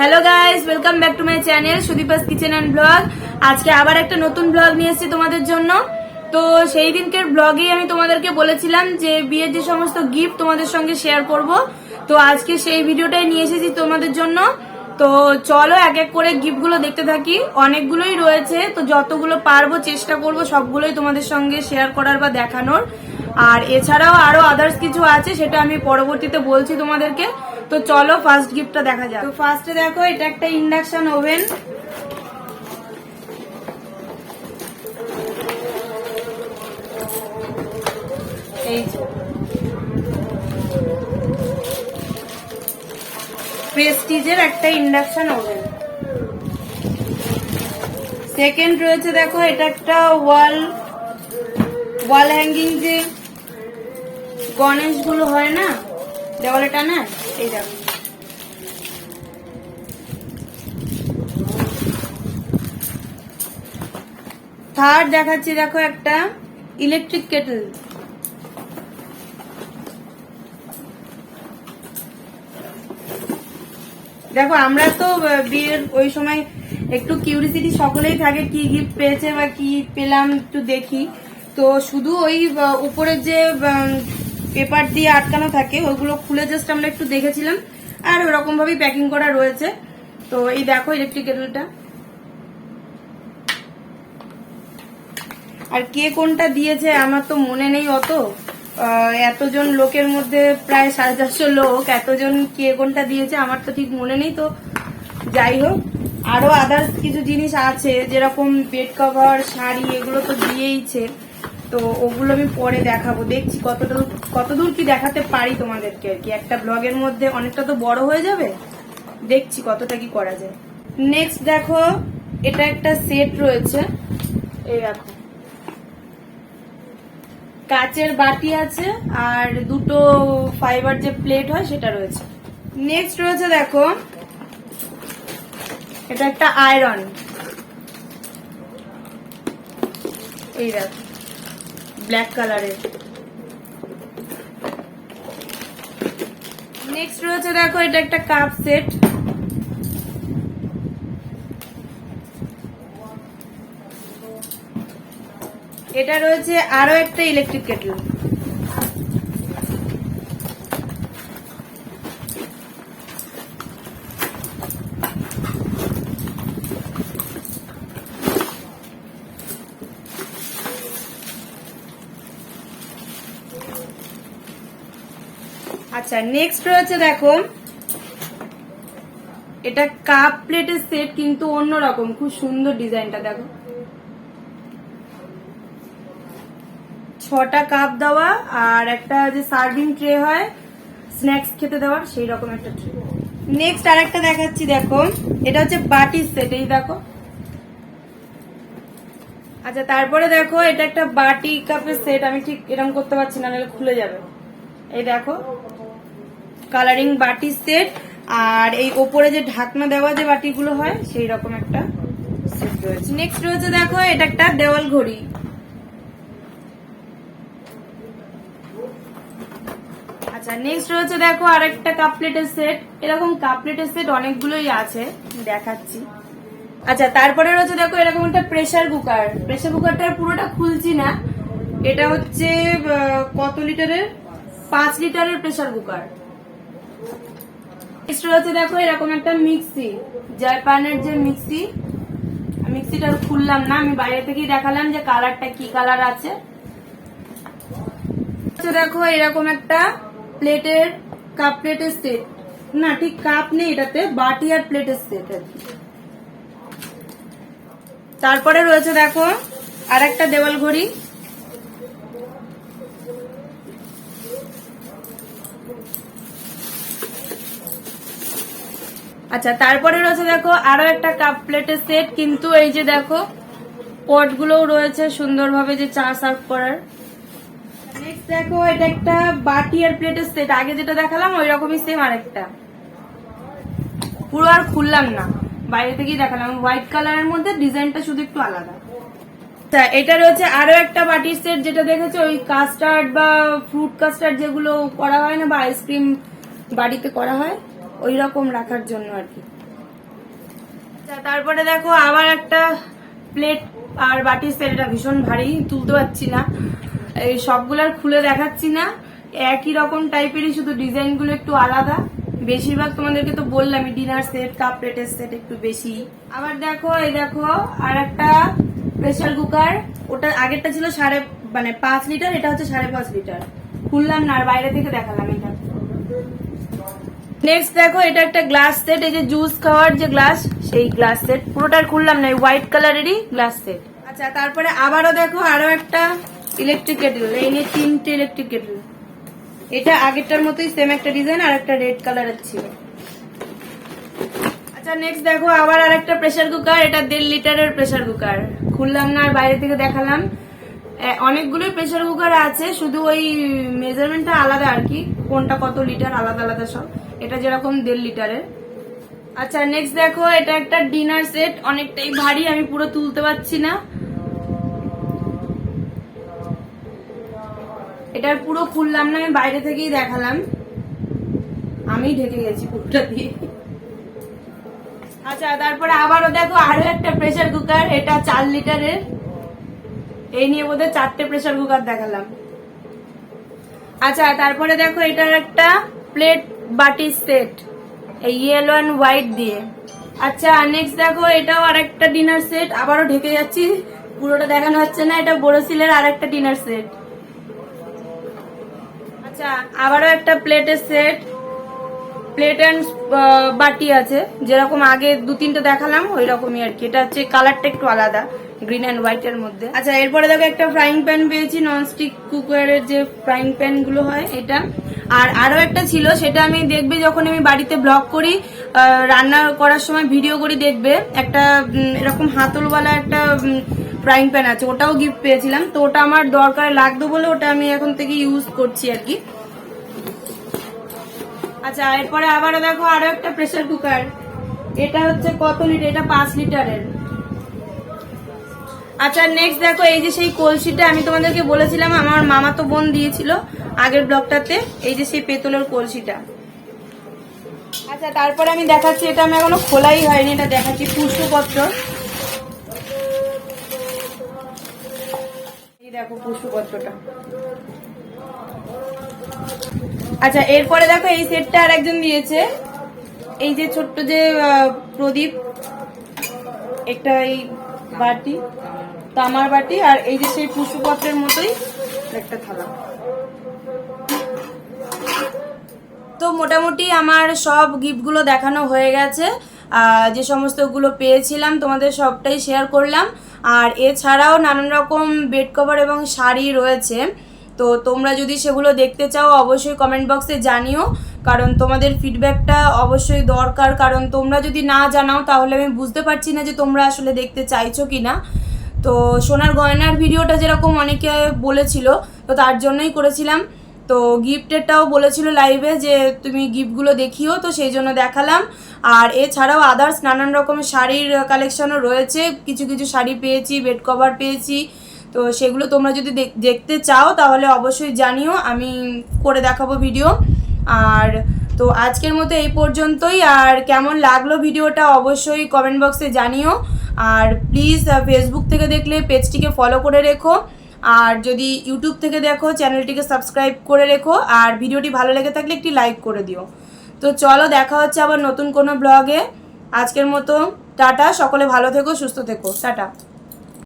Hello guys welcome back to my channel Sudipa's kitchen and vlog আজকে আবার একটা নতুন ব্লগ নিয়ে এসেছি তোমাদের জন্য। তো সেই দিনকের ব্লগে আমি তোমাদেরকে বলেছিলাম যে, বিয়ের যে সমস্ত গিফট তোমাদের সঙ্গে শেয়ার করব। তো আজকে সেই ভিডিওটাই নিয়ে এসেছি তোমাদের জন্য। তো চলো এক এক করে গিফটগুলো দেখতে থাকি। অনেকগুলোই রয়েছে। তো যতগুলো পারব, চেষ্টা করব সবগুলোই তোমাদের সঙ্গে শেয়ার করার বা দেখানোর। আর এছাড়াও আরও আদার্স কিছু আছে, সেটা আমি পরবর্তীতে বলছি তোমাদেরকে। তো চলো ফার্স্ট গিফটটা দেখা যাক। তো ফার্স্টে দেখো, এটা একটা ইন্ডাকশন ওভেন এই প্রেস্টিজের একটা ইন্ডাকশন ওভেন সেকেন্ড রয়েছে, দেখো, এটা একটা ওয়াল ওয়াল হ্যাঙ্গিং যে গণেশগুলো হয় না? দেওয়ালে টানা? এই দেখো। থার্ড দেখাচ্ছি, দেখো একটা ইলেকট্রিক কেটল দেখো, আমরা তো বিয়ের ওই সময় একটু কিউরিসিটি সকলেই থাকে, কি গিফট পেয়েছে বা কি পেলাম একটু দেখি। তো শুধু ওই উপরের যে পেপার দিয়ে আটকানো থাকে ওইগুলো খুলে জাস্ট আমরা একটু দেখেছিলাম, আর ওরকম ভাবেই প্যাকিং করা রয়েছে। তো এই দেখো ইলেকট্রিক কেটলটা আর কে কোনটা দিয়েছে আমার তো মনে নেই অত। এতজন লোকের মধ্যে প্রায় সাড়ে চারশো লোক, এতজন কে কোনটা দিয়েছে আমার তো ঠিক মনে নেই তো। যাই হোক, আরও আদার্স কিছু জিনিস আছে, যেরকম বেড কভার শাড়ি, এগুলো তো দিয়েইছে। তো ওগুলো আমি পরে দেখাবো। দেখছি কতদূর কতদূর কি দেখাতে পারি তোমাদেরকে আর কি। একটা ব্লগের মধ্যে অনেকটা তো বড় হয়ে যাবে? দেখছি কতটা কি করা যায়। নেক্সট দেখো, এটা একটা সেট রয়েছে। এই দেখো। কাচের বাটি আছে আর দুটো ফাইবার যে প্লেট হয় সেটা রয়েছে। নেক্সট রয়েছে দেখো, এটা একটা আয়রন এই দেখো। ব্ল্যাক কালারের নেক্সট রয়েছে দেখো, এটা একটা কাপ সেট এটা রয়েছে আরও একটা ইলেকট্রিক কেটল আচ্ছা নেক্সট রয়েছে দেখো, এটা কাপ প্লেটের সেট কিন্তু অন্যরকম, খুব সুন্দর ডিজাইনটা দেখো। ছটা কাপ দেওয়া আর একটা যে সার্ভিং ট্রে হয় স্ন্যাক্স খেতে দেওয়ার সেই রকম একটা ট্রে নেক্সট আর একটা দেখাচ্ছি দেখো, এটা হচ্ছে বাটির সেট এই দেখো। আচ্ছা তারপরে দেখো, এটা একটা বাটি কাপের সেট আমি ঠিক এরকম করতে পারছি না, নাহলে খুলে যাবে। এই দেখো। কালারিং বাটি সেট আর এই ওপরে যে ঢাকনা দেওয়া যে বাটিগুলো হয়, সেই রকম একটা সেট রয়েছে। নেক্সট রয়েছে দেখো, এটা একটা দেওয়াল ঘড়ি। আচ্ছা নেক্সট রয়েছে দেখো, আরেকটা কাপ প্লেটের সেট এরকম কাপ প্লেটের সেট অনেকগুলোই আছে দেখাচ্ছি। আচ্ছা তারপরে রয়েছে দেখো, এরকম একটা প্রেসার কুকার প্রেসার কুকারটার পুরোটা খুলছি না। এটা হচ্ছে কত লিটারের পাঁচ লিটারের প্রেসার কুকার রয়েছে দেখো, এরকম একটা মিক্সি। জাপানের যে মিক্সি মিক্সিটা খুললাম না, আমি বাইরে থেকেই দেখালাম যে কালারটা কি কালার আছে। দেখো, এরকম একটা প্লেটের কাপ প্লেটের সেট না, ঠিক কাপ নেই এটাতে, বাটি আর প্লেটের সেট তারপরে রয়েছে দেখো আর একটা দেওয়াল ঘড়ি। আচ্ছা তারপরে রয়েছে দেখো আরও একটা কাপ প্লেটের সেট কিন্তু এই যে দেখো পটগুলোও রয়েছে সুন্দরভাবে যে চা সার্ভ করার। নেক্সট দেখো, এটা একটা বাটি আর প্লেটের সেট আগে যেটা দেখালাম ওই রকমই সেম আরেকটা। পুরো আর খুললাম না, বাইরে থেকেই দেখালাম হোয়াইট কালারের মধ্যে ডিজাইনটা শুধু একটু আলাদা। আচ্ছা এটা রয়েছে আরও একটা বাটির সেট যেটা দেখেছ, ওই কাস্টার্ড বা ফ্রুট কাস্টার্ড যেগুলো করা হয় না, বা আইসক্রিম বাড়িতে করা হয়? ওই রকম রাখার জন্য আর কি। তারপরে দেখো আবার একটা প্লেট আর বাটির সেট এটা ভীষণ ভারী, তুলতে পারছি না। এই সবগুলার খুলে দেখাচ্ছি না। একই রকম টাইপেরই শুধু ডিজাইনগুলো একটু আলাদা। বেশিরভাগ তোমাদেরকে তো বললামই ডিনার সেট কাপ প্লেটের সেট একটু বেশি। আবার দেখো, এই দেখো, আর একটা প্রেসার কুকার ওটা আগেরটা ছিল সাড়ে মানে পাঁচ লিটার এটা হচ্ছে সাড়ে পাঁচ লিটার খুললাম না, আর বাইরে থেকে দেখালাম এটা। নেক্সট দেখো, এটা একটা গ্লাস সেট এই যে জুস খাওয়ার যে গ্লাস সেই গ্লাস সেট পুরোটার খুললাম না হোয়াইট কালারেরই গ্লাস সেট আচ্ছা তারপরে আবারও দেখো, আরও একটা ইলেকট্রিক কেটল এই নিয়ে তিনটে ইলেকট্রিক কেটল এটা আগেরটার মতোই সেম একটা ডিজাইন আর একটা রেড কালারের ছিল। আচ্ছা নেক্সট দেখো, আবার আর একটা প্রেসার কুকার এটা দেড় লিটারের প্রেসার কুকার খুললাম না, আর বাইরে থেকে দেখালাম। অনেকগুলোই প্রেসার কুকার আছে, শুধু ওই মেজারমেন্টটা আলাদা আর কি, কোনটা কত লিটার, আলাদা আলাদা সব। এটা যেরকম দেড় লিটারের। আচ্ছা নেক্সট দেখো, এটা একটা ডিনার সেট অনেকটাই ভারী, আমি পুরো তুলতে পারছি না। এটার পুরো খুললাম না আমি বাইরে থেকেই দেখালাম। আমি ঢেকে গেছি পুরোটা দিয়ে। আচ্ছা তারপরে আবারও দেখো, আরও একটা প্রেশার কুকার এটা চার লিটারের। এই নিয়ে বোধহয় চারটে প্রেশার কুকার দেখালাম। আচ্ছা তারপরে দেখো, এটার একটা প্লেট বাটি সেট এই ইয়েলো অ্যান্ড হোয়াইট দিয়ে। আচ্ছা নেক্সট দেখো, এটাও আরেকটা ডিনার সেট আবারও ঢেকে যাচ্ছি। পুরোটা দেখানো হচ্ছে না, এটা বোরোসিলের আরেকটা ডিনার সেট আচ্ছা আবারও একটা প্লেটের সেট প্লেট অ্যান্ড বাটি আছে। যেরকম আগে দু তিনটে দেখালাম ওই রকমই আর কি। এটা হচ্ছে কালারটা একটু আলাদা গ্রিন অ্যান্ড হোয়াইট এর মধ্যে। আচ্ছা এরপরে দেখো একটা ফ্রাইং প্যান পেয়েছি ননস্টিক কুকারের যে ফ্রাইং প্যানগুলো হয়, এটা। আর আরও একটা ছিল, সেটা আমি দেখবে যখন আমি বাড়িতে ব্লগ করি রান্না করার সময় ভিডিও করি, দেখবে একটা এরকম হাতলওয়ালা একটা ফ্রাইং প্যান আছে, ওটাও গিফট পেয়েছিলাম। তো ওটা আমার দরকার লাগতো বলে ওটা আমি এখন থেকে ইউজ করছি আর কি। আচ্ছা এরপরে আবারও দেখো আরও একটা প্রেসার কুকার এটা হচ্ছে কত লিটার এটা পাঁচ লিটারের আচ্ছা নেক্সট দেখো, এই যে সেই কলসিটা আমি তোমাদেরকে বলেছিলাম, আমার মামা তো বোন দিয়েছিল আগের ব্লগটাতে, এই যে সেই পেতলের কলসিটা। আচ্ছা তারপরে আমি দেখাচ্ছি, এটা আমি এখনও খোলাই হয়নি, এটা দেখাচ্ছি পুষ্পপত্র। দেখো পুষ্পপত্রটা। আচ্ছা এরপরে দেখো, এই সেটটা আর একজন দিয়েছে। এই যে ছোট্ট যে প্রদীপ, একটা এই বাটি। তামার বাটি আর এই যে সেই পুষ্পপত্রের মতোই একটা থালা। তো মোটামুটি আমার সব গিফটগুলো দেখানো হয়ে গেছে। যে সমস্তগুলো পেয়েছিলাম, তোমাদের সবটাই শেয়ার করলাম। আর এছাড়াও নানান রকম বেড কভার এবং শাড়ি রয়েছে। তো তোমরা যদি সেগুলো দেখতে চাও, অবশ্যই কমেন্ট বক্সে জানিও। কারণ তোমাদের ফিডব্যাকটা অবশ্যই দরকার। কারণ তোমরা যদি না জানাও, তাহলে আমি বুঝতে পারছি না যে তোমরা আসলে দেখতে চাইছো কি না তো সোনার গয়নার ভিডিওটা যেরকম অনেকে বলেছিল, তো তার জন্যই করেছিলাম। তো গিফটেরটাও বলেছিল লাইভে যে, তুমি গিফটগুলো দেখিও তো সেই জন্য দেখালাম। আর এছাড়াও আদার্স নানান রকমের শাড়ির কালেকশনও রয়েছে। কিছু কিছু শাড়ি পেয়েছি বেড কভার পেয়েছি। তো সেগুলো তোমরা যদি দেখ- দেখতে চাও, তাহলে অবশ্যই জানিও, আমি করে দেখাবো ভিডিও আর তো আজকের মতো এই পর্যন্তই। আর কেমন লাগল ভিডিওটা অবশ্যই কমেন্ট বক্সে জানিও। আর প্লিজ ফেসবুক থেকে দেখলে পেজটিকে ফলো করে রেখো। আর যদি ইউটিউব থেকে দেখো চ্যানেলটিকে সাবস্ক্রাইব করে রেখো। আর ভিডিওটি ভালো লেগে থাকলে একটি লাইক করে দিও। তো চলো, দেখা হচ্ছে আবার নতুন কোনো ব্লগে আজকের মতো, টাটা। সকলে ভালো থেকো, সুস্থ থেকো। টাটা।